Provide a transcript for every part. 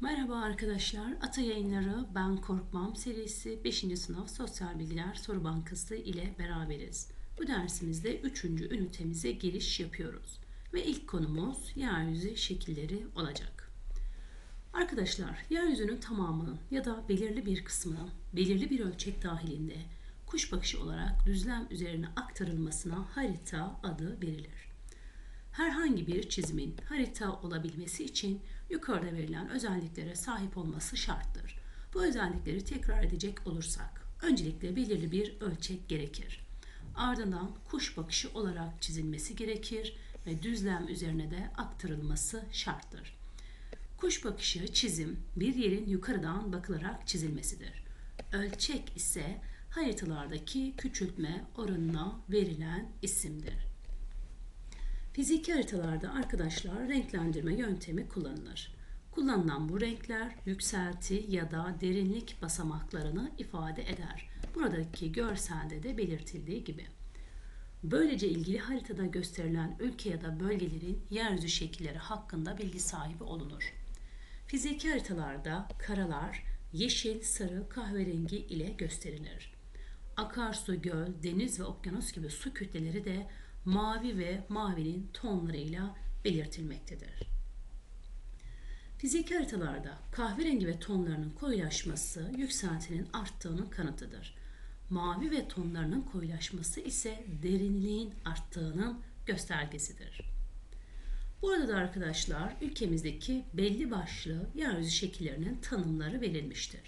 Merhaba arkadaşlar. Ata Yayınları Ben Korkmam serisi 5. sınıf Sosyal Bilgiler Soru Bankası ile beraberiz. Bu dersimizde 3. ünitemize giriş yapıyoruz. Ve ilk konumuz yeryüzü şekilleri olacak. Arkadaşlar, yeryüzünün tamamının ya da belirli bir kısmının belirli bir ölçek dahilinde kuş bakışı olarak düzlem üzerine aktarılmasına harita adı verilir. Herhangi bir çizimin harita olabilmesi için yukarıda verilen özelliklere sahip olması şarttır. Bu özellikleri tekrar edecek olursak, öncelikle belirli bir ölçek gerekir. Ardından kuş bakışı olarak çizilmesi gerekir ve düzlem üzerine de aktarılması şarttır. Kuş bakışı çizim bir yerin yukarıdan bakılarak çizilmesidir. Ölçek ise haritalardaki küçültme oranına verilen isimdir. Fiziki haritalarda arkadaşlar renklendirme yöntemi kullanılır. Kullanılan bu renkler yükselti ya da derinlik basamaklarını ifade eder. Buradaki görselde de belirtildiği gibi. Böylece ilgili haritada gösterilen ülke ya da bölgelerin yeryüzü şekilleri hakkında bilgi sahibi olunur. Fiziki haritalarda karalar yeşil, sarı, kahverengi ile gösterilir. Akarsu, göl, deniz ve okyanus gibi su kütleleri de mavi ve mavinin tonlarıyla belirtilmektedir. Fiziki haritalarda kahverengi ve tonlarının koyulaşması yükseltinin arttığının kanıtıdır. Mavi ve tonlarının koyulaşması ise derinliğin arttığının göstergesidir. Burada da arkadaşlar ülkemizdeki belli başlı yeryüzü şekillerinin tanımları verilmiştir.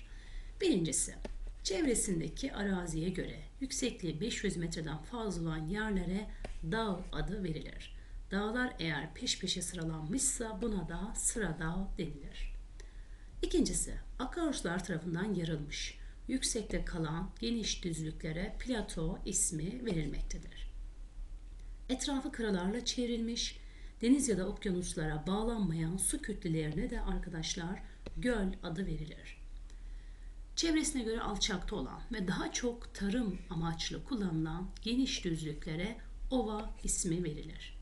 Birincisi, çevresindeki araziye göre yüksekliği 500 metreden fazla olan yerlere dağ adı verilir. Dağlar eğer peş peşe sıralanmışsa buna da sıra dağ denilir. İkincisi, akarsular tarafından yarılmış, yüksekte kalan geniş düzlüklere plato ismi verilmektedir. Etrafı karalarla çevrilmiş, deniz ya da okyanuslara bağlanmayan su kütlelerine de arkadaşlar göl adı verilir. Çevresine göre alçakta olan ve daha çok tarım amaçlı kullanılan geniş düzlüklere ova ismi verilir.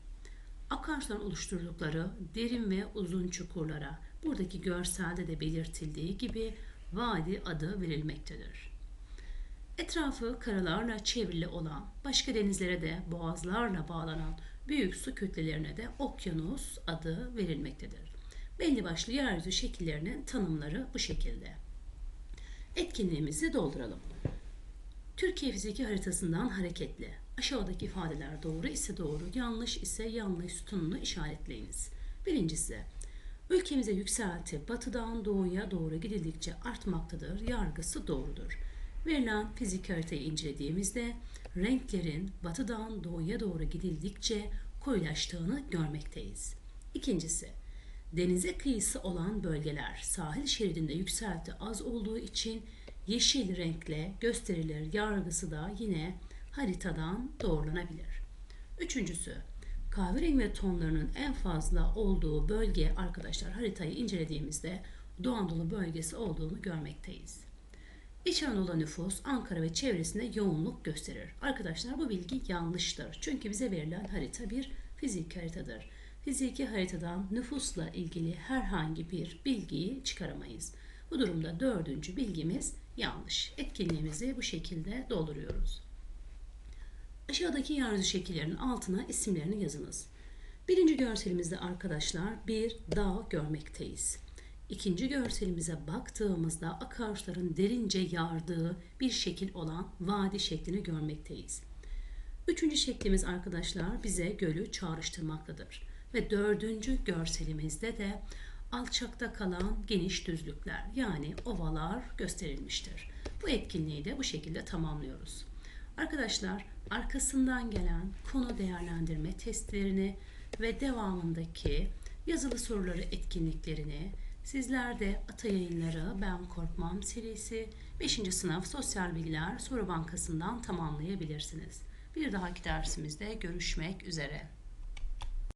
Akarsuların oluşturdukları derin ve uzun çukurlara buradaki görselde de belirtildiği gibi vadi adı verilmektedir. Etrafı karalarla çevrili olan, başka denizlere de boğazlarla bağlanan büyük su kütlelerine de okyanus adı verilmektedir. Belli başlı yeryüzü şekillerinin tanımları bu şekilde. Etkinliğimizi dolduralım. Türkiye fiziki haritasından hareketle aşağıdaki ifadeler doğru ise doğru, yanlış ise yanlış sütununu işaretleyiniz. Birincisi, ülkemize yükselti batıdan doğuya doğru gidildikçe artmaktadır, yargısı doğrudur. Verilen fizik haritayı incelediğimizde renklerin batıdan doğuya doğru gidildikçe koyulaştığını görmekteyiz. İkincisi, denize kıyısı olan bölgeler sahil şeridinde yükselti az olduğu için yeşil renkle gösterilir yargısı da yine haritadan doğrulanabilir. Üçüncüsü, kahverengi ve tonlarının en fazla olduğu bölge arkadaşlar haritayı incelediğimizde Doğu Anadolu bölgesi olduğunu görmekteyiz. İç Anadolu nüfus Ankara ve çevresinde yoğunluk gösterir. Arkadaşlar bu bilgi yanlıştır. Çünkü bize verilen harita bir fizik haritadır. Fiziki haritadan nüfusla ilgili herhangi bir bilgiyi çıkaramayız. Bu durumda dördüncü bilgimiz yanlış. Etkinliğimizi bu şekilde dolduruyoruz. Aşağıdaki yeryüzü şekillerinin altına isimlerini yazınız. Birinci görselimizde arkadaşlar bir dağ görmekteyiz. İkinci görselimize baktığımızda akarsuların derince yardığı bir şekil olan vadi şeklini görmekteyiz. Üçüncü şeklimiz arkadaşlar bize gölü çağrıştırmaktadır. Ve dördüncü görselimizde de alçakta kalan geniş düzlükler yani ovalar gösterilmiştir. Bu etkinliği de bu şekilde tamamlıyoruz. Arkadaşlar arkasından gelen konu değerlendirme testlerini ve devamındaki yazılı soruları etkinliklerini sizler de Ata Yayınları Ben Korkmam serisi 5. sınıf Sosyal Bilgiler Soru Bankası'ndan tamamlayabilirsiniz. Bir dahaki dersimizde görüşmek üzere.